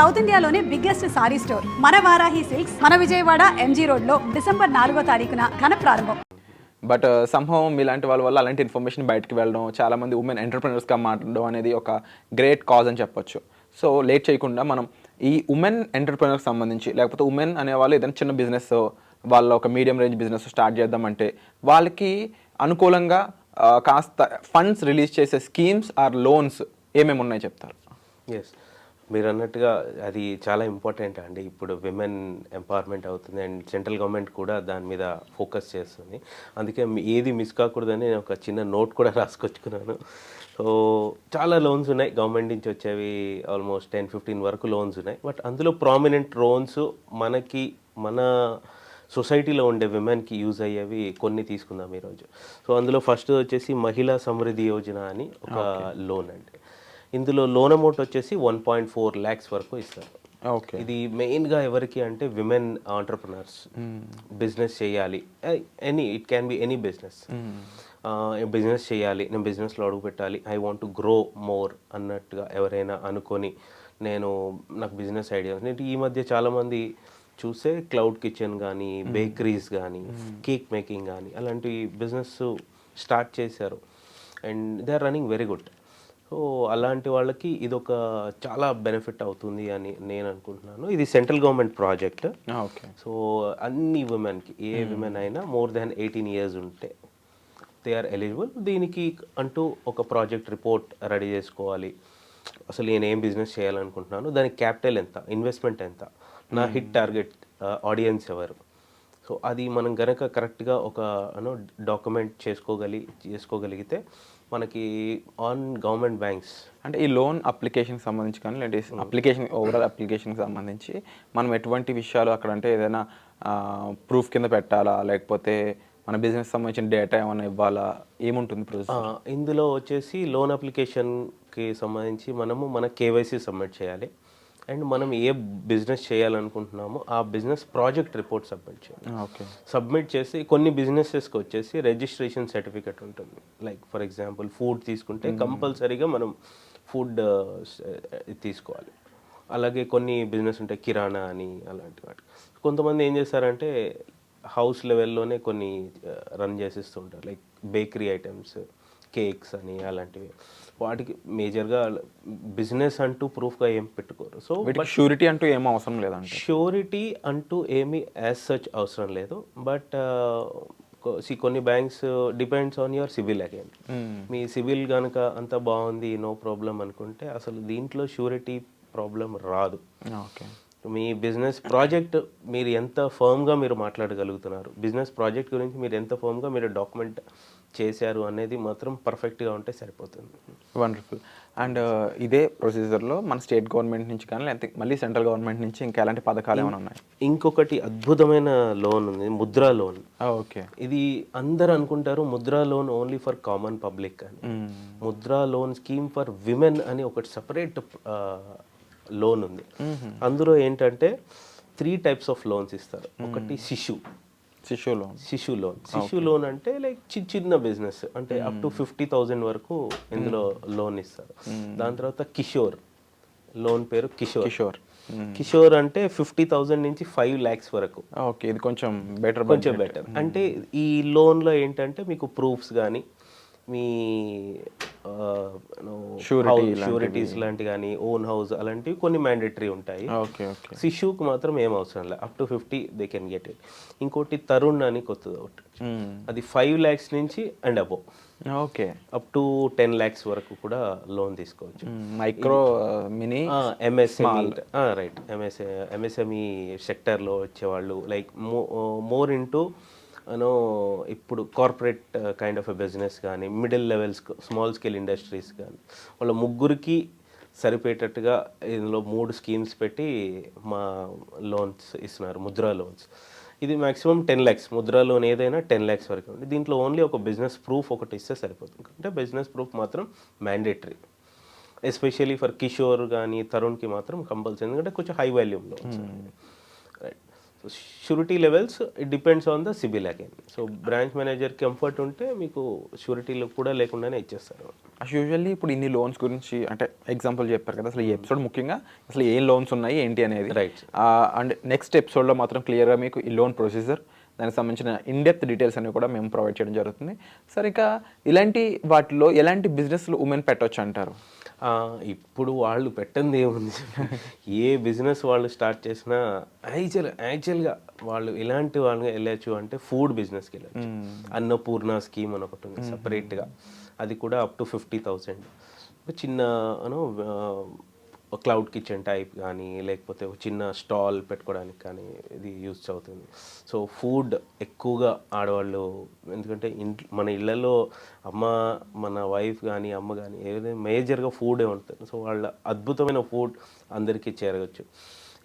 South ఇండియాలోనే biggest sorry store. మన Varahi silks మన విజయవాడ ఎంజీ రోడ్లో డిసెంబర్ నాలుగో తారీఖున ఘన ప్రారంభం. బట్ సంభవం మీలాంటి వాళ్ళ వల్ల అలాంటి ఇన్ఫర్మేషన్ బయటకు వెళ్ళడం చాలా మంది ఉమెన్ ఎంటర్ప్రినర్స్గా మాట్లాడడం అనేది ఒక గ్రేట్ కాజ్ అని చెప్పొచ్చు. సో లేట్ చేయకుండా మనం ఈ ఉమెన్ ఎంటర్ప్రినర్కి సంబంధించి లేకపోతే ఉమెన్ అనే వాళ్ళు ఏదైనా చిన్న బిజినెస్ వాళ్ళ ఒక మీడియం రేంజ్ బిజినెస్ స్టార్ట్ చేద్దామంటే వాళ్ళకి అనుకూలంగా ఆ, కాస్త ఫండ్స్ రిలీజ్ చేసే స్కీమ్స్ ఆర్ లోన్స్ ఏమేమి ఉన్నాయి చెప్తారు? ఎస్ మీరు అన్నట్టుగా అది చాలా ఇంపార్టెంట్ అండి. ఇప్పుడు విమెన్ ఎంపవర్మెంట్ అవుతుంది అండ్ సెంట్రల్ గవర్నమెంట్ కూడా దాని మీద ఫోకస్ చేస్తుంది. అందుకే ఏది మిస్ కాకూడదని నేను ఒక చిన్న నోట్ కూడా రాసుకొచ్చుకున్నాను. సో చాలా లోన్స్ ఉన్నాయి. గవర్నమెంట్ నుంచి వచ్చేవి ఆల్మోస్ట్ టెన్ ఫిఫ్టీన్ వరకు లోన్స్ ఉన్నాయి. బట్ అందులో ప్రామినెంట్ లోన్స్ మనకి మన సొసైటీలో ఉండే విమెన్కి యూజ్ అయ్యేవి కొన్ని తీసుకుందాం ఈరోజు. సో అందులో ఫస్ట్ వచ్చేసి మహిళా సమృద్ధి యోజన అని ఒక లోన్ అండి. ఇందులో లోన్ అమౌంట్ వచ్చేసి వన్ పాయింట్ ఫోర్ ల్యాక్స్ వరకు ఇస్తారు. ఓకే. ఇది మెయిన్గా ఎవరికి అంటే విమెన్ ఆంటర్ప్రినర్స్ బిజినెస్ చేయాలి. Any it can be any business business చేయాలి నేను బిజినెస్లో అడుగు పెట్టాలి I want to grow more అన్నట్టుగా ఎవరైనా అనుకొని నేను నాకు బిజినెస్ ఐడియా ఉంది ఈ మధ్య చాలామంది చూస్తే క్లౌడ్ కిచెన్ కానీ బేకరీస్ కానీ కేక్ మేకింగ్ కానీ అలాంటి బిజినెస్ స్టార్ట్ చేశారు. And they are running very good so అలాంటి వాళ్ళకి ఇది ఒక చాలా బెనిఫిట్ అవుతుంది అని నేను అనుకుంటున్నాను. ఇది central government project. Okay. So అన్ని ఉమెన్కి ఏ విమెన్ అయినా మోర్ దాన్ ఎయిటీన్ ఇయర్స్ ఉంటే దే ఆర్ ఎలిజిబుల్. దీనికి అంటూ ఒక ప్రాజెక్ట్ రిపోర్ట్ రెడీ చేసుకోవాలి. అసలు నేను ఏం బిజినెస్ చేయాలనుకుంటున్నాను? దానికి క్యాపిటల్ ఎంత? ఇన్వెస్ట్మెంట్ ఎంత? నా హిట్ టార్గెట్ ఆడియన్స్ ఎవరు? సో అది మనం గనక కరెక్ట్గా ఒక డాక్యుమెంట్ చేసుకోగలి చేసుకోగలిగితే మనకి ఆన్ గవర్నమెంట్ బ్యాంక్స్ అంటే ఈ లోన్ అప్లికేషన్కి సంబంధించి కానీ లేదంటే అప్లికేషన్ ఓవరాల్ అప్లికేషన్కి సంబంధించి మనం ఎటువంటి విషయాలు అక్కడ అంటే ఏదైనా ప్రూఫ్ కింద పెట్టాలా? లేకపోతే మన బిజినెస్ సంబంధించిన డేటా ఏమైనా ఇవ్వాలా? ఏముంటుంది ప్రాసెస్ ఇందులో వచ్చేసి లోన్ అప్లికేషన్కి సంబంధించి మనము మన కేవైసీ సబ్మిట్ చేయాలి. అండ్ మనం ఏ బిజినెస్ చేయాలనుకుంటున్నామో ఆ బిజినెస్ ప్రాజెక్ట్ రిపోర్ట్ సబ్మిట్ చేయాలి. ఓకే. సబ్మిట్ చేసి కొన్ని బిజినెసెస్కి వచ్చేసి రిజిస్ట్రేషన్ సర్టిఫికెట్ ఉంటుంది. లైక్ ఫర్ ఎగ్జాంపుల్ ఫుడ్ తీసుకుంటే కంపల్సరీగా మనం ఫుడ్ తీసుకోవాలి. అలాగే కొన్ని బిజినెస్ ఉంటాయి కిరాణా అని అలాంటి వాటి. కొంతమంది ఏం చేస్తారంటే హౌస్ లెవెల్లోనే కొన్ని రన్ చేసేస్తుంటారు. లైక్ బేకరీ ఐటమ్స్ కేక్స్ అని అలాంటివి. వాటికి మేజర్గా బిజినెస్ అంటూ ప్రూఫ్గా ఏం పెట్టుకోరు. సో షూరిటీ అంటూ ఏం అవసరం లేదంటే ష్యూరిటీ అంటూ ఏమీ యాజ్ సచ్ అవసరం లేదు. బట్ సి కొన్ని banks depends on your civil again me civil కనుక అంత బాగుంది నో ప్రాబ్లం అనుకుంటే అసలు దీంట్లో షూరిటీ ప్రాబ్లం రాదు. ఓకే. మీ బిజినెస్ ప్రాజెక్ట్ మీరు ఎంత ఫర్మ్గా మీరు మాట్లాడగలుగుతున్నారు? బిజినెస్ ప్రాజెక్ట్ గురించి మీరు ఎంత ఫర్మ్గా మీరు డాక్యుమెంట్ చేశారు అనేది మాత్రం పర్ఫెక్ట్గా ఉంటే సరిపోతుంది. వండర్ఫుల్. అండ్ ఇదే ప్రొసీజర్లో మన స్టేట్ గవర్నమెంట్ నుంచి కానీ లేకపోతే మళ్ళీ సెంట్రల్ గవర్నమెంట్ నుంచి ఇంకా ఎలాంటి పథకాలు ఏమైనా ఉన్నాయి? ఇంకొకటి అద్భుతమైన లోన్ ఉంది ముద్రా లోన్. ఓకే. ఇది అందరు అనుకుంటారు Mudra loan only for common public అని. Mudra loan scheme for women అని ఒకటి సపరేట్ లోన్ ఉంది. అందులో ఏంటంటే త్రీ టైప్స్ ఆఫ్ లోన్స్ ఇస్తారు. ఒకటి శిశు. శిశు లోన్. శిశు లోన్. శిశు లోన్ అంటే లైక్ చిన్న చిన్న బిజినెస్ అంటే అప్ టు ఫిఫ్టీ థౌజండ్ వరకు ఇందులో లోన్ ఇస్తారు. దాని తర్వాత కిషోర్. లోన్ పేరు కిషోర్. కిషోర్. కిషోర్ అంటే ఫిఫ్టీ థౌజండ్ నుంచి ఫైవ్ ల్యాక్స్ వరకు. ఓకే ఇది కొంచెం బెటర్ కొంచెం బెటర్ అంటే ఈ లోన్లో ఏంటంటే మీకు ప్రూఫ్స్ కానీ మీ షూరిటీస్ లాంటి కానీ ఓన్ హౌస్ అలాంటివి కొన్ని మ్యాండేటరీ ఉంటాయి. ఓకే ఓకే శిశువుకి మాత్రం ఏం అవసరం లేదు up to fifty they can get it ఇంకోటి తరుణ్ అని కొత్తది ఒకటి. అది ఫైవ్ ల్యాక్స్ నుంచి and above okay up to ten lakhs వరకు కూడా లోన్ తీసుకోవచ్చు. Micro mini MSME right MS MSME సెక్టర్లో వచ్చేవాళ్ళు like more into you know ఇప్పుడు corporate kind of a business కానీ middle levels small scale industries కానీ వాళ్ళ ముగ్గురికి సరిపోయేటట్టుగా ఇందులో మూడు స్కీమ్స్ పెట్టి మా లోన్స్ ఇస్తున్నారు ముద్రా లోన్స్ ఇది maximum ten lakhs Mudra loan ఏదైనా టెన్ ల్యాక్స్ వరకు ఉంది. దీంట్లో ఓన్లీ ఒక బిజినెస్ ప్రూఫ్ ఒకటి ఇస్తే సరిపోతుంది. అంటే బిజినెస్ ప్రూఫ్ మాత్రం మ్యాండేటరీ ఎస్పెషల్లీ ఫర్ కిషోర్ కానీ తరుణ్కి మాత్రం కంపల్సరీ ఎందుకంటే కొంచెం హై వాల్యూమ్లో so surety levels it depends on the CIBIL again so branch manager comfort ఉంటే మీకు షూరిటీలు కూడా లేకుండానే ఇచ్చేస్తారు. యూజువల్లీ ఇప్పుడు ఇన్ని లోన్స్ గురించి అంటే ఎగ్జాంపుల్ చెప్పారు కదా అసలు ఈ ఎపిసోడ్ ముఖ్యంగా అసలు ఏం లోన్స్ ఉన్నాయి ఏంటి అనేది. Right. అండ్ నెక్స్ట్ ఎపిసోడ్లో మాత్రం క్లియర్గా మీకు ఈ లోన్ ప్రొసీజర్ దానికి సంబంధించిన ఇన్డెప్త్ డీటెయిల్స్ అనేవి కూడా మేము ప్రొవైడ్ చేయడం జరుగుతుంది. సరే ఇక ఇలాంటి వాటిలో ఎలాంటి బిజినెస్లు ఉమెన్ పెట్టొచ్చు అంటారు? ఇప్పుడు వాళ్ళు పెట్టంది ఏముంది? ఏ బిజినెస్ వాళ్ళు స్టార్ట్ చేసినా యాక్చువల్ యాక్చువల్గా వాళ్ళు ఎలాంటి వాళ్ళకి వెళ్ళచ్చు అంటే ఫుడ్ బిజినెస్కి వెళ్ళచ్చు. అన్నపూర్ణ స్కీమ్ అని ఒకటి ఉంది సపరేట్గా అది కూడా అప్ టు ఫిఫ్టీ థౌసండ్ చిన్న క్లౌడ్ కిచెన్ టైప్ కానీ లేకపోతే ఒక చిన్న స్టాల్ పెట్టుకోవడానికి కానీ ఇది యూజ్ అవుతుంది. సో ఫుడ్ ఎక్కువగా ఆడవాళ్ళు ఎందుకంటే ఇంట్లో మన ఇళ్ళలో అమ్మ మన వైఫ్ కానీ అమ్మ కానీ ఏదైనా మేజర్గా ఫుడే ఉంటుంది. సో వాళ్ళ అద్భుతమైన ఫుడ్ అందరికీ చేరవచ్చు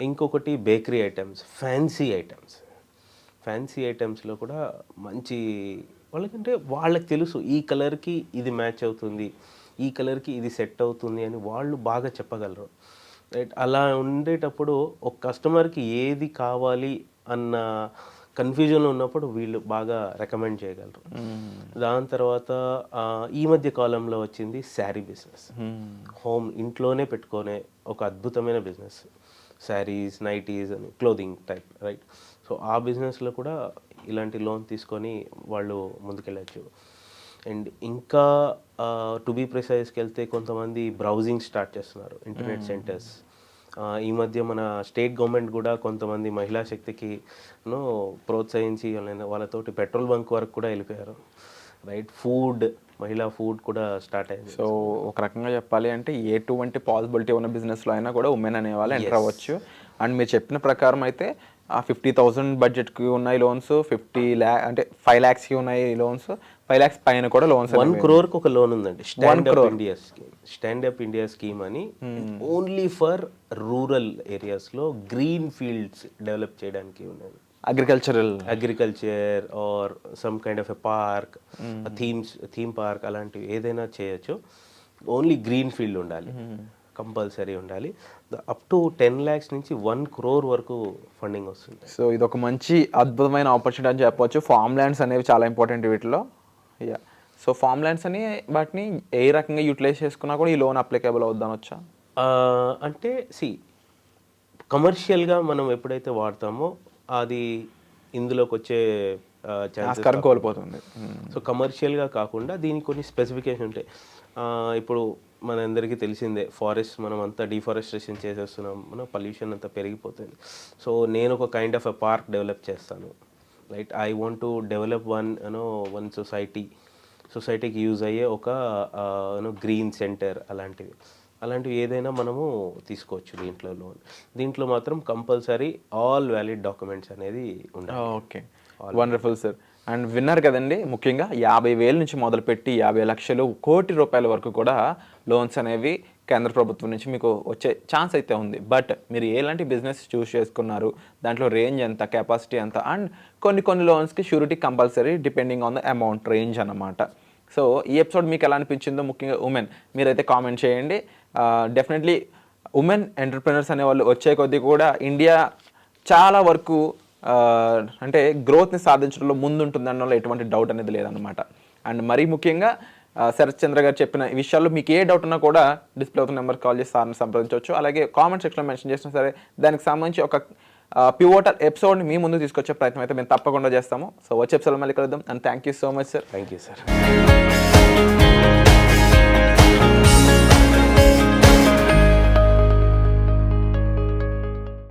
ఇంకొకటి bakery items fancy items. Fancy ఐటమ్స్లో కూడా మంచి వాళ్ళకంటే వాళ్ళకి తెలుసు ఈ కలర్కి ఇది మ్యాచ్ అవుతుంది. ఈ కలర్కి ఇది సెట్ అవుతుంది అని వాళ్ళు బాగా చెప్పగలరు. రైట్? అలా ఉండేటప్పుడు ఒక కస్టమర్కి ఏది కావాలి అన్న కన్ఫ్యూజన్లో ఉన్నప్పుడు వీళ్ళు బాగా రికమెండ్ చేయగలరు. దాని తర్వాత ఈ మధ్య కాలంలో వచ్చింది శారీ బిజినెస్. హోమ్ ఇంట్లోనే పెట్టుకునే ఒక అద్భుతమైన బిజినెస్. శారీస్ నైటీస్ అని క్లోదింగ్ టైప్ రైట్? సో ఆ బిజినెస్లో కూడా ఇలాంటి లోన్ తీసుకొని వాళ్ళు ముందుకెళ్ళచ్చు. అండ్ ఇంకా టు బీ ప్రిసైజ్కి వెళ్తే కొంతమంది బ్రౌజింగ్ స్టార్ట్ చేస్తున్నారు ఇంటర్నెట్ సెంటర్స్ ఈ మధ్య మన స్టేట్ గవర్నమెంట్ కూడా కొంతమంది మహిళా శక్తికి ప్రోత్సహించి వాళ్ళతోటి పెట్రోల్ బంక్ వరకు కూడా వెళ్ళిపోయారు. రైట్ ఫుడ్ మహిళా ఫుడ్ కూడా స్టార్ట్ అయింది. సో ఒక రకంగా చెప్పాలి అంటే ఎటువంటి పాసిబిలిటీ ఉన్న బిజినెస్లో అయినా కూడా ఉమెన్ అనే వాళ్ళు ఎంటర్ అవ్వచ్చు. అండ్ మీరు చెప్పిన ప్రకారం అయితే ఆ ఫిఫ్టీ థౌసండ్ బడ్జెట్కి ఉన్నాయి లోన్స్ ఫిఫ్టీ ల్యాక్ అంటే ఫైవ్ ల్యాక్స్కి ఉన్నాయి లోన్స్ ఫైవ్ ల్యాక్స్ పైన కూడా లోన్స్ వన్ క్రోర్కి ఒక లోన్ ఉందండి. Stand up India scheme stand up India scheme అని ఓన్లీ ఫర్ రూరల్ ఏరియాస్లో గ్రీన్ ఫీల్డ్స్ డెవలప్ చేయడానికి ఉన్నది. Agricultural agriculture or some kind of a park themes theme park అలాంటివి ఏదైనా చేయొచ్చు. ఓన్లీ గ్రీన్ ఫీల్డ్ ఉండాలి. కంపల్సరీ ఉండాలి. అప్ టు టెన్ ల్యాక్స్ నుంచి వన్ క్రోర్ వరకు ఫండింగ్ వస్తుంది సో ఇది ఒక మంచి అద్భుతమైన ఆపర్చునిటీ అని చెప్పవచ్చు ఫామ్ ల్యాండ్స్ అనేవి చాలా ఇంపార్టెంట్ వీటిలో. యా సో ఫామ్ ల్యాండ్స్ అని వాటిని ఏ రకంగా యూటిలైజ్ చేసుకున్నా కూడా ఈ లోన్ అప్లికేబుల్ అవుద్దనొచ్చా అంటే సి కమర్షియల్గా మనం ఎప్పుడైతే వాడతామో అది ఇందులోకి వచ్చే ఆస్కారం కోల్పోతుంది. సో కమర్షియల్గా కాకుండా దీనికి కొన్ని స్పెసిఫికేషన్ ఉంటాయి. ఇప్పుడు మనందరికీ తెలిసిందే ఫారెస్ట్ మనం అంతా డిఫారెస్ట్రేషన్ చేసేస్తున్నాం మన పొల్యూషన్ అంతా పెరిగిపోతుంది. సో నేను ఒక kind of a park develop చేస్తాను. Right I want to develop one you know one society సొసైటీకి యూజ్ అయ్యే ఒక యూనో గ్రీన్ సెంటర్ అలాంటివి. అలాంటివి ఏదైనా మనము తీసుకోవచ్చు దీంట్లో లోన్ దీంట్లో మాత్రం కంపల్సరీ ఆల్ వ్యాలిడ్ డాక్యుమెంట్స్ అనేది ఉండాలి. Okay. Wonderful sir and winner కదండి ముఖ్యంగా యాభై వేల నుంచి మొదలుపెట్టి యాభై లక్షలు కోటి రూపాయల వరకు కూడా లోన్స్ అనేవి కేంద్ర ప్రభుత్వం నుంచి మీకు వచ్చే ఛాన్స్ అయితే ఉంది. బట్ మీరు ఎలాంటి బిజినెస్ చూస్ చేసుకున్నారు దాంట్లో రేంజ్ ఎంత కెపాసిటీ ఎంత అండ్ కొన్ని కొన్ని లోన్స్కి surety compulsory depending on the amount range అన్నమాట. సో ఈ ఎపిసోడ్ మీకు ఎలా అనిపించిందో ముఖ్యంగా ఉమెన్ మీరైతే కామెంట్ చేయండి. డెఫినెట్లీ ఉమెన్ ఎంటర్ప్రినర్స్ అనే వాళ్ళు వచ్చే కొద్దీ కూడా ఇండియా చాలా వరకు అంటే గ్రోత్ని సాధించడంలో ముందుంటుంది అనడంలో ఎటువంటి డౌట్ అనేది లేదనమాట అండ్ మరీ ముఖ్యంగా శరత్ చంద్ర గారు చెప్పిన విషయాల్లో మీకు ఏ డౌట్ ఉన్నా కూడా డిస్ప్లే అవుతున్న నెంబర్ కాల్ చేసి సార్ని సంప్రదించవచ్చు. అలాగే కామెంట్ సెక్షన్లో మెన్షన్ చేసినా సరే దానికి సంబంధించి ఒక పివోటర్ ఎపిసోడ్ని మీ ముందు తీసుకొచ్చే ప్రయత్నం అయితే మేము తప్పకుండా చేస్తాము. సో వచ్చే ఎపిసోడ్ మళ్ళీ కలుద్దాం. And thank you so much sir thank you sir